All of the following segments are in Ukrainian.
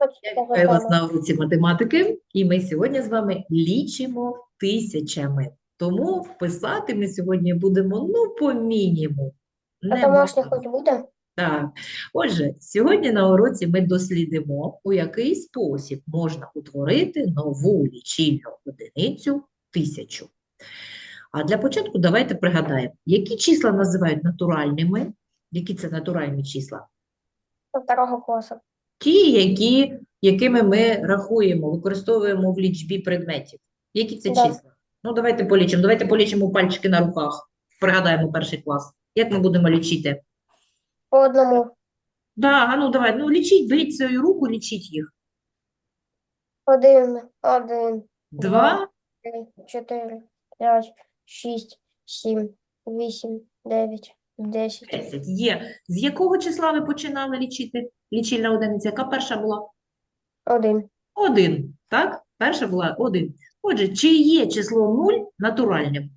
Вітаю вас на уроці математики, і ми сьогодні з вами лічимо тисячами. Тому вписати ми сьогодні будемо, ну, по мінімуму. А Неможливо. хоч буде? Так. Отже, сьогодні на уроці ми дослідимо, у який спосіб можна утворити нову лічильну одиницю тисячу. А для початку давайте пригадаємо, які числа називають натуральними, які це натуральні числа? До второго класу. Ті, які, якими ми рахуємо, використовуємо в лічбі предметів. Які це Да. числа? Ну, давайте полічимо. Давайте полічимо пальчики на руках. Пригадаємо перший клас. Як ми будемо лічити? По одному. Да, а ну давай, ну лічіть, беріть свою руку, лічіть їх. Один, один, Два, три, чотири, п'ять, шість, сім, вісім, дев'ять, десять. десять. Є. З якого числа ви починали лічити? Лічильна одиниця. Яка перша була? Один. Один. Так? Перша була один. Отже, чи є число нуль натуральним?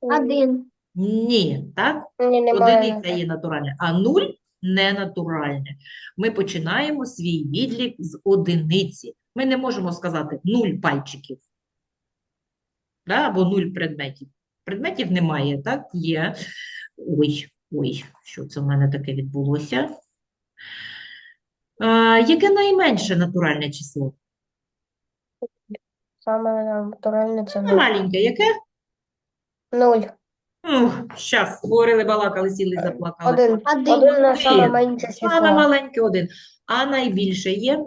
Один. Ні, так? Ні, немає. Одиниця є натуральне, а нуль ненатуральне. Ми починаємо свій відлік з одиниці. Ми не можемо сказати нуль пальчиків, да? або нуль предметів. Предметів немає, так? Є. Ой, ой, що це в мене таке відбулося? А, яке найменше натуральне число? Саме натуральне це Ну, нуль. Маленьке, яке? Нуль. Ух, щас, говорили, балакали, сіли, заплакали. Один. Один на саме Один. менше Саме маленьке один. А найбільше є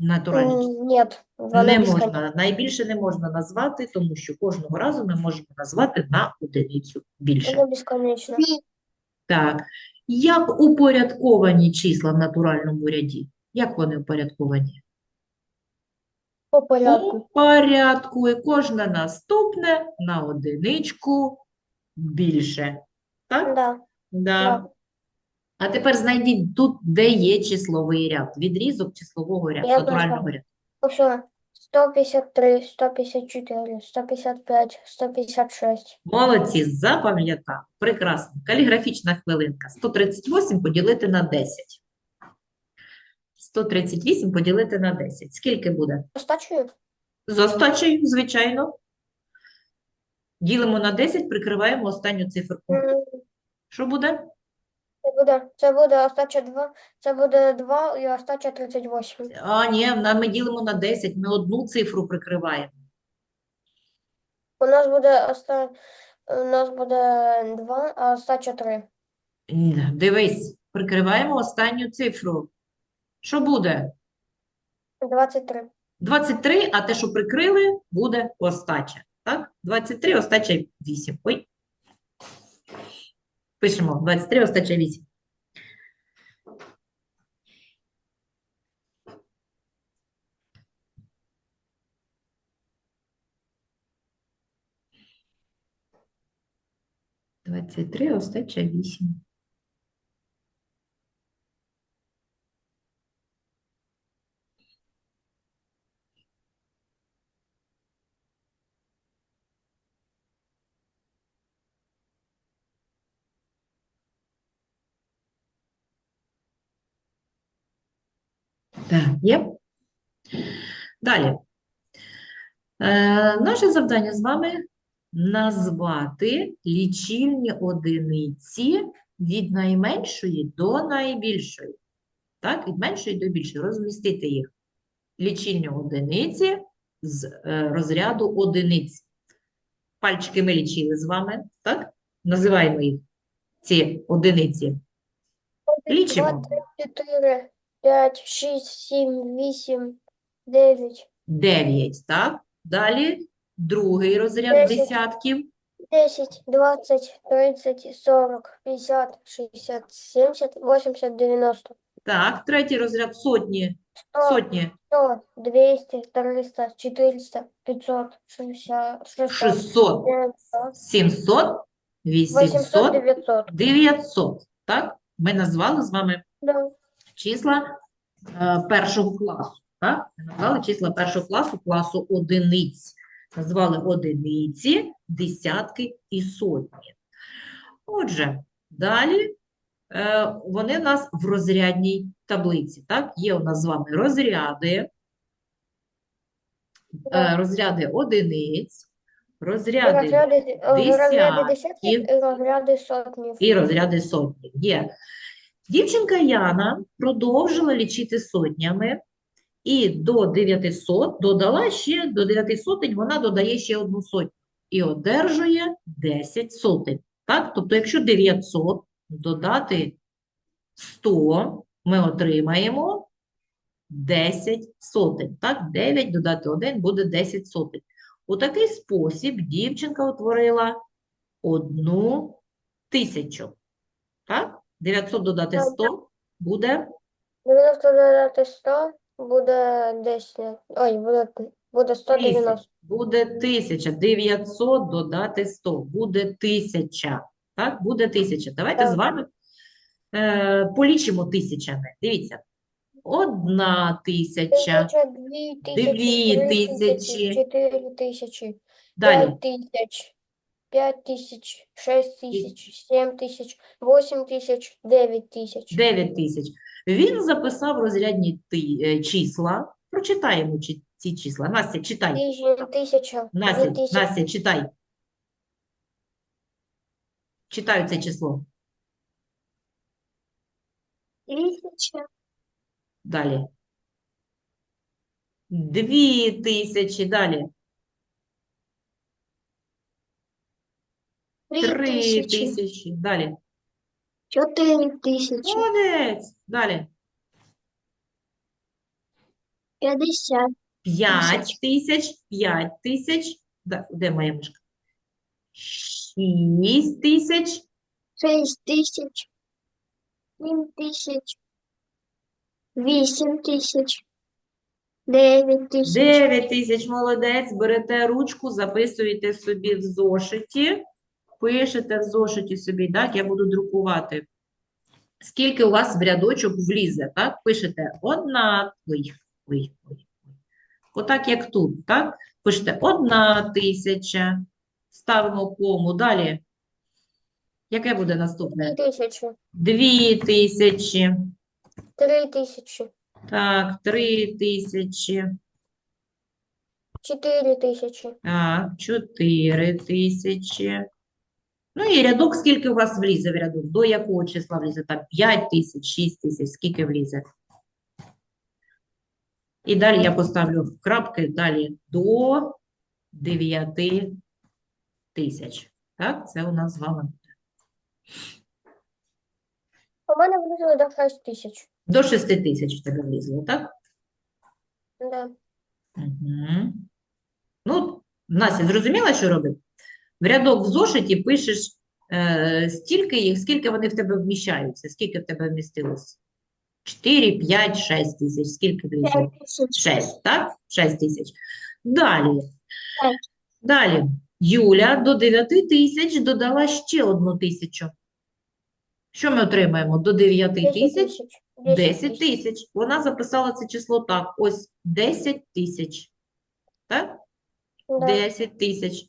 М, Ні, вони Не можна, найбільше не можна назвати, тому що кожного разу ми можемо назвати на одиницю більше. Вони безконечні. Так, як упорядковані числа в натуральному ряді? Як вони упорядковані? По порядку. У порядку, і кожне наступне на одиничку більше. Так? Да. Да. Да. А тепер знайдіть тут, де є числовий ряд, відрізок числового ряду, Я натурального ряду. Ось 153, 154, 155, 156. Молодці, запам'ятав. Прекрасно. Каліграфічна хвилинка. 138 поділити на 10. 138 поділити на 10. Скільки буде? Остачую? З остачею, звичайно. Ділимо на 10, прикриваємо останню циферку. Що буде? Це буде, це буде остача 2, це буде 2 і остача 38. А, ні, на- ми ділимо на 10, ми одну цифру прикриваємо. У нас буде оста... у нас буде 2, а остача 3. Н- Дивись, прикриваємо останню цифру. Що буде? 23. 23, а те, що прикрили, буде остача. Так? 23, остача 8. Ой. Пишемо 23, остача 8. Двадцять три, остача вісім. Так, є. Далі. Е, наше завдання з вами назвати лічильні одиниці від найменшої до найбільшої. Так, від меншої до більшої. Розмістити їх. Лічильні одиниці з е, розряду одиниць. Пальчики ми лічили з вами, так? Називаємо їх ці одиниці. Лічимо. 2, 3, 4, 5, 6, 7, 8, 9, 9, так? Далі другий розряд Десять. десятків. 10, 20, 30, 40, 50, 60, 70, 80, 90, Так, третій розряд сотні. 100, Сотні. 100, 200, 300, 400, 500, 60, 600, 600, 900, 700, 800, 800, 900. 900. Так? Ми назвали з вами Да. Числа е, першого класу. Так? Назвали числа першого класу, класу одиниць. Назвали одиниці, десятки і сотні. Отже, далі е, вони у нас в розрядній таблиці. Так? Є у нас з вами розряди, е, розряди одиниць, розряди Розряди, розряди десятків десятків і розряди сотнів. і розряди сотні. Є. Дівчинка Яна продовжила лічити сотнями і до 900 додала ще, до 9 сотень вона додає ще одну сотню і одержує 10 сотень. Так? Тобто, якщо 900 додати 100, ми отримаємо 10 сотень. Так? 9 додати 1 буде 10 сотень. У такий спосіб дівчинка утворила одну тисячу. Так? 900 додати 100 буде 90 додати 100 буде 10. Ой, буде, буде 190. Тисяч. Буде 1000. 900 додати 100. Буде 1000. Так, буде 1000. Давайте Так. з вами е, полічимо тисячами. Дивіться. Одна тисяча. Тисяча, дві Дві тисячі, три тисячі. тисячі, чотири тисячі, Далі. п'ять тисяч, п'ять тисяч, шесть тисяч, сім тисяч, вісім тисяч, дев'ять тисяч. 9 тисяч. Він записав розрядні ти, е, числа. Прочитаємо чи- ці числа. Настя, читай. Дві Настя, тисячі, Настя, читай. Читаю це число. тисяча, Далі. Дві тисячі. Далі. Три тисячі. Далі. чотири тисячі, Молодець. Далі. п'ятдесят, П'ять тисяч. П'ять тисяч. Да, Де моя мишка? Шість тисяч. шесть тисяч, сім тисяч, вісім тисяч, дев'ять тисяч, Дев'ять тисяч. Молодець. Берете ручку, записуєте собі в зошиті. Пишете в зошиті собі, так? Я буду друкувати. Скільки у вас в рядочок влізе, так? Пишете одна, ой, ой, ой. Отак, як тут, так? Пишете одна тисяча, ставимо кому. Далі. Яке буде наступне? дві тисячі, Дві тисячі, три тисячі, так, три тисячі, чотири тисячі, так, чотири тисячі. Ну і рядок, скільки у вас влізе в рядок? До якого числа влізе? Там 5 тисяч, 6 тисяч, скільки влізе? І далі я поставлю в крапки, далі до 9 тисяч. Так, це у нас з вами. У мене влізло до шесть тисяч. До 6 тисяч в тебе влізло, так? Да. Угу. Ну, Настя, зрозуміла, що робити? В рядок в зошиті пишеш е, стільки їх, скільки вони в тебе вміщаються, скільки в тебе вмістилось? 4, 5, 6 тисяч, скільки влізло? 6, так? 6 тисяч. Далі. Далі. Юля до 9 тисяч додала ще одну тисячу. Що ми отримаємо? До 9 тисяч тисяч, 10 тисяч. Вона записала це число так. Ось 10 тисяч. Так? 10 тисяч.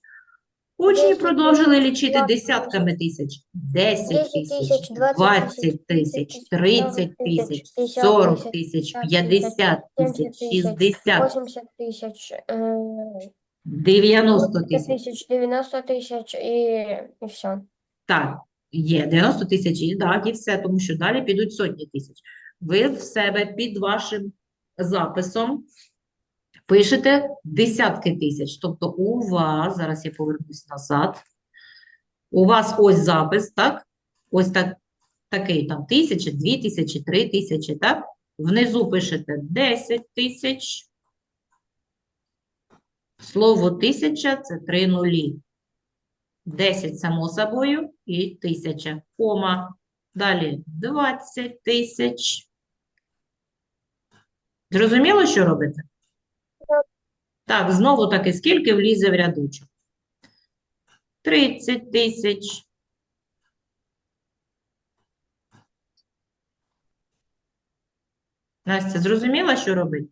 Учні продовжили лічити десятками тисяч. 10 10 тисяч, тисяч, 20 20 тисяч, тисяч, 30 30 тисяч, тисяч, 50 40 тисяч, тисяч, 50 50 тисяч, 70 тисяч, 60, 80 тисяч, е, 90 90 тисяч. тисяч, 90 тисяч і все. Так, є 90 тисяч, і так, і все, тому що далі підуть сотні тисяч. Ви в себе під вашим записом пишете десятки тисяч. Тобто у вас, зараз я повернусь назад, у вас ось запис, так? Ось так, такий там тисяча, дві тисячі, три тисячі, так? Внизу пишете 10 тисяч. Слово тисяча – це три нулі. 10 само собою і тисяча. Кома. Далі 20 тисяч. Зрозуміло, що робите? Так. Знову таки, скільки влізе в рядочок? 30 тисяч. Настя, зрозуміла, що робити?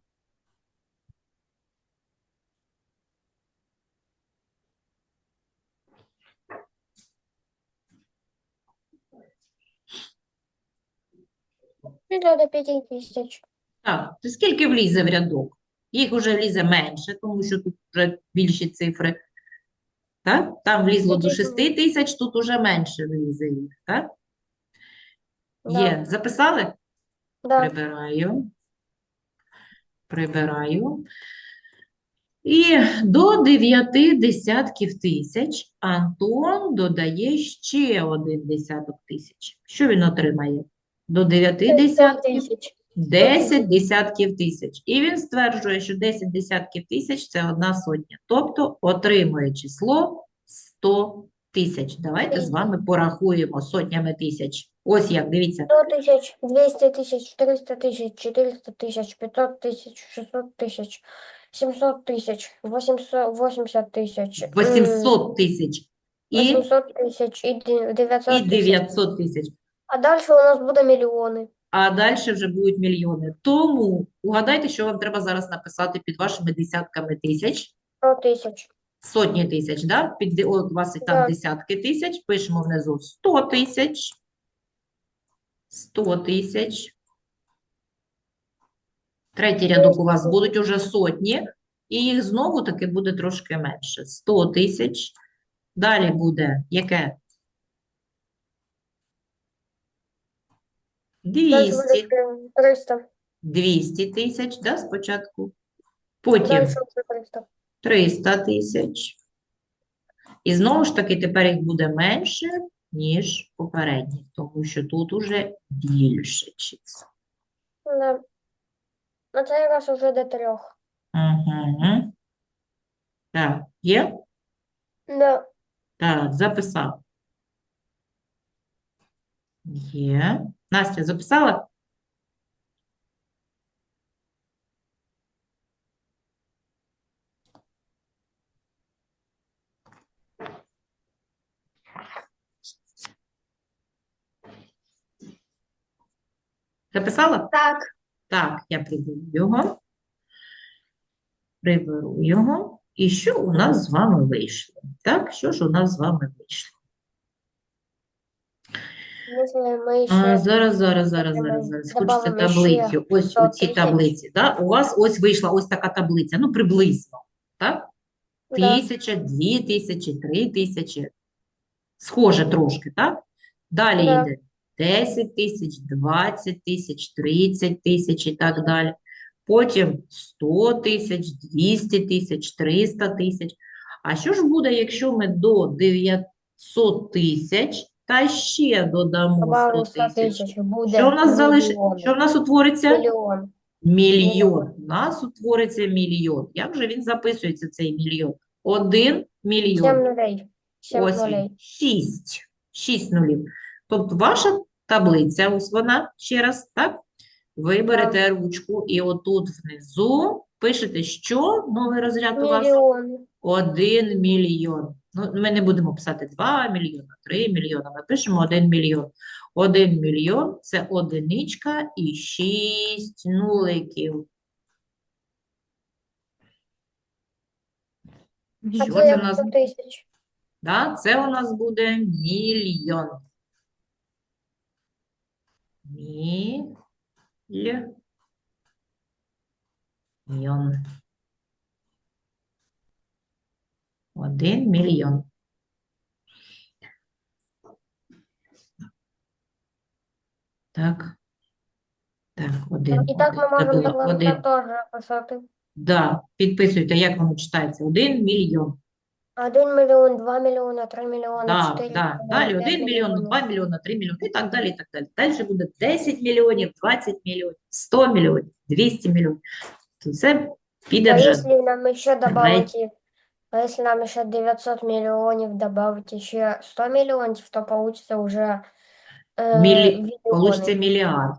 4 до 5 тисяч. Так, то скільки влізе в рядок? Їх вже влізе менше, тому що тут вже більші цифри. Так? Там влізло до 6 тисяч, тут уже менше влізе їх. Так? Да. Є. Записали? Да. Прибираю. Прибираю. І до 9 десятків тисяч Антон додає ще один десяток тисяч. Що він отримає? До 9 десятків тисяч. 10 десятків тисяч. І він стверджує, що 10 десятків тисяч – це одна сотня. Тобто отримує число 100 тисяч. Давайте з вами порахуємо сотнями тисяч. Ось як, дивіться. 100 тисяч, 200 тисяч, 300 тисяч, 400 тисяч, 500 тисяч, 600 тисяч, 700 тисяч, 880 тисяч, м, 800 тисяч і, 800 тисяч і ді- 900 і 900 тисяч. А далі у нас буде мільйони. А далі вже будуть мільйони. Тому угадайте, що вам треба зараз написати під вашими десятками тисяч. 100 тисяч. Сотні тисяч, да? Під, от у вас і там десятки тисяч. Пишемо внизу 100 тисяч. 100 тисяч. Третій рядок у вас будуть уже сотні, і їх знову таки буде трошки менше. 100 тисяч. Далі буде яке? Далі 200. 300. 200 тисяч, да, спочатку. Потім 300. 300 тисяч. І знову ж таки, тепер їх буде менше, ніж попередніх, тому що тут уже більше чисел. Да. На цей раз уже до трьох. Угу. Так, є? Да. Так, записав. Є. Настя, записала? Записала? Так. Так, я приберу його. Приберу його. І що у нас з вами вийшло? Так, що ж у нас з вами вийшло? А, зараз, зараз, зараз, зараз, зараз. Хочеться таблицю. Ось у цій таблиці. Да? У вас ось вийшла ось така таблиця. Ну, приблизно. Так? Тисяча, дві тисячі, три тисячі. Схоже трошки, так? Далі йде 10 тисяч, 20 тисяч, 30 тисяч і так далі. Потім 100 тисяч, 200 тисяч, 300 тисяч. А що ж буде, якщо ми до 900 тисяч та ще додамо 100 тисяч? Що в нас залишиться? Що в нас утвориться? Мільйон. Мільйон. У нас утвориться мільйон. Як же він записується, цей мільйон? Один мільйон. Сім нулей. Сім Ось нулей. він. Шість. Шість нулів. Тобто ваша таблиця, ось вона, ще раз, так? Ви берете ручку і отут внизу пишете, що новий розряд у вас? Мільйони. Один мільйон. Ну, ми не будемо писати 2 мільйони, 3 мільйони, ми пишемо 1 мільйон. 1 мільйон – це одиничка і 6 нуликів. Що це в нас? тисяч. Да, це у нас буде мільйон. Мільйон. Один мільйон. Так. Так, один, І так ми один. Можемо один. теж писати. Да, підписуйте, як воно читається. Один мільйон. 1 мільйон, 2 мільйони, 3 мільйони, Да, 4 да. мільйони, Далі 5 1 мільйон, мільйонів. 2 мільйони, 3 мільйони і так далі, і так далі. Далі буде 10 мільйонів, 20 мільйонів, 100 мільйонів, 200 мільйонів. То це піде А вже. если нам еще добавить, и- а если нам еще 900 миллионов добавить еще 100 миллионов, то получится уже э, Мілі... миллионы, Получиться мільярд.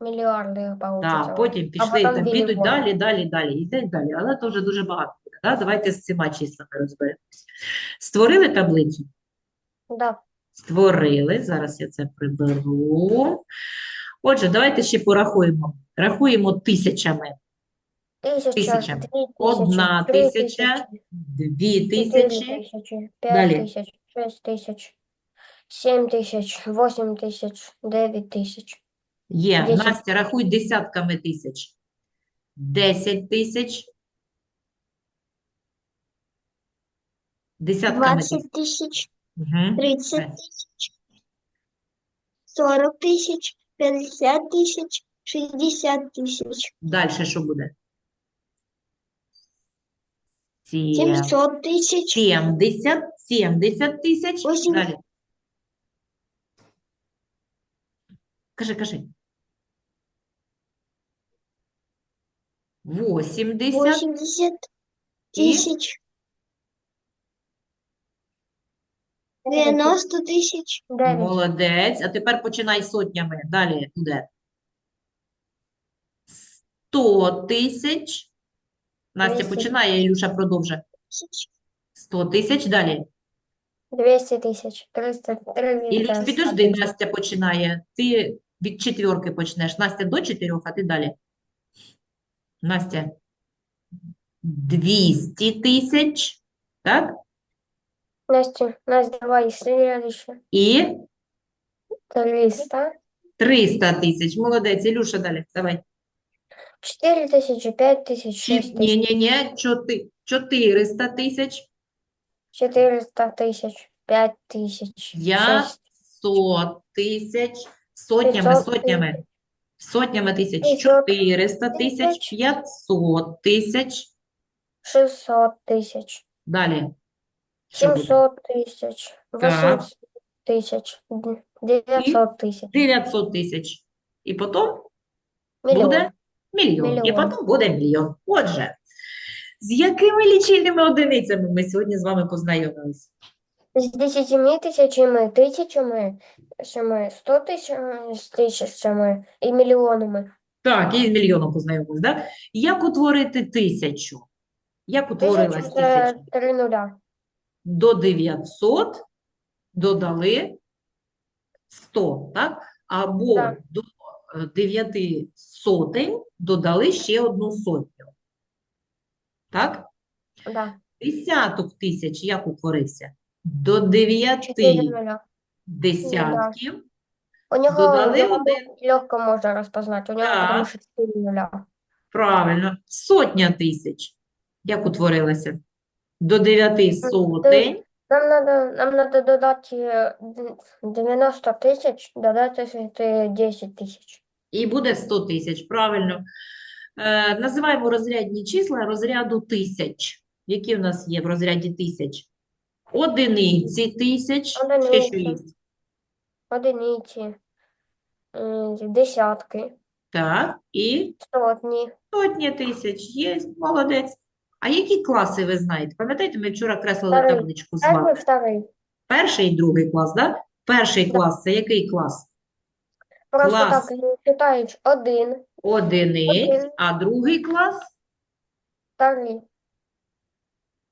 миллиарды получится. Да, уже. потім пішли, потім там підуть мільйони. далі, далі, далі, і так далі. Але це вже дуже багато буде. Да? Давайте з цими числами розберемося. Створили таблицю? Да, Створили. Зараз я це приберу. Отже, давайте ще порахуємо. Рахуємо тисячами. тысяча, Тисяча. две тысячи, Одна три тисяча, тысячи, дві четыре тисячі, тысячи, пять Далі. тысяч, шесть тысяч, семь тысяч, восемь тысяч, девять тысяч, Є. Десять. Настя, рахуй десятками тисяч. Десять тисяч. Десятками тисяч. 20 тысяч, Угу. 30 Э. тысяч, 40 тысяч, 50 тысяч, 60 тысяч, Далі що буде? Сім. 700 тысяч, 70, 70 тисяч. Восім- Далі. Кажи, кажи. 80 80 і тысяч, 90 тысяч, Дев'ять. молодець. А тепер починай сотнями. Далі буде 100 тисяч. Настя починає, Ілюша продовжує. 100 тисяч. Далі. 200 тисяч. 300, Ілюш, підожди. Настя починає. Ти від четверки почнеш. Настя до чотирьох, а ти далі. Настя. 200 тисяч. Так? Настя, Настя, давай следующее. І 300. 300 тисяч. Молодець. Ілюша, далі. Давай. 4 тисячі, 5 тисяч, Чи- 6 Ні, тисяч, ні, ні. Чоти- 400 тисяч. 400 тисяч, 5 тисяч, 6 500 тисяч. Сотнями, 500 сотнями. Сотнями тисяч. 500 400 тисяч. тисяч. 500 тисяч. 600 тисяч, Далі. Що буде? 700 тисяч, 800 тисяч, 900 тисяч, 900 тисяч. І потім мільйон. Буде мільйон. І потім буде мільйон. Отже, з якими лічильними одиницями ми сьогодні з вами познайомилися? З 10 тисячами, тисячами, 100 тисячами, з тисячами і мільйонами. Так, і з мільйоном познайомилися, да? Як утворити тисячу? Як утворилась тисяча? 3 нуля. До 900 додали 100, так? Або Так. до 9 сотень додали ще одну сотню. Так? Да. Десяток тисяч як утворився? До 9 десятків У нього додали його один. легко можна розпознати. У нього Так. тому що 4 нуля. Правильно. Сотня тисяч. Як утворилася? До 9 сотень Нам надо, нам надо додати е, 90 тисяч, додати ще 10 тисяч. І буде 100 тисяч. Правильно. Е, називаємо розрядні числа розряду тисяч. Які в нас є в розряді тисяч? Одиниці тисяч. Ще що є? Одиниці, десятки, Так. І сотні. сотні тисяч. Є. Молодець. А які класи ви знаєте? Пам'ятаєте, ми вчора креслили Старий. табличку з Перший, вами. вторий. Перший і другий клас, да? Перший клас – це який клас? Просто Клас. так читають один, Одиниць, Один. а другий клас вторий.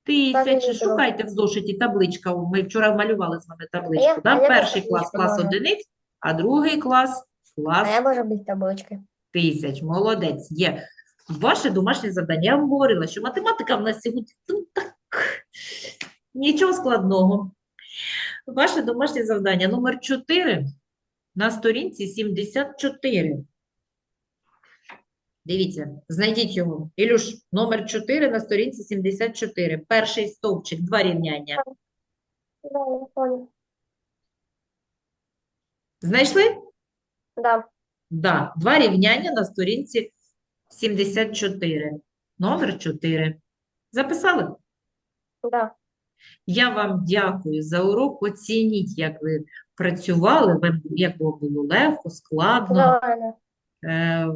тисячі. другий. Шукайте в зошиті табличка. Ми вчора малювали з вами я- табличку. а Да? я Перший клас клас малюю. одиниць, а другий клас клас А я можу без таблички. тисяч. Молодець. Є. Ваше домашнє завдання. Я вам говорила, що математика в нас сьогодні ну, так, нічого складного. Ваше домашнє завдання номер 4 на сторінці 74. Дивіться, знайдіть його. Ілюш, номер 4 на сторінці 74. Перший стовпчик, два рівняння. Знайшли? Да. Да, два рівняння на сторінці 74. Номер 4. Записали? Да. Я вам дякую за урок. Оцініть, як ви працювали, вам- як було легко, складно. Е,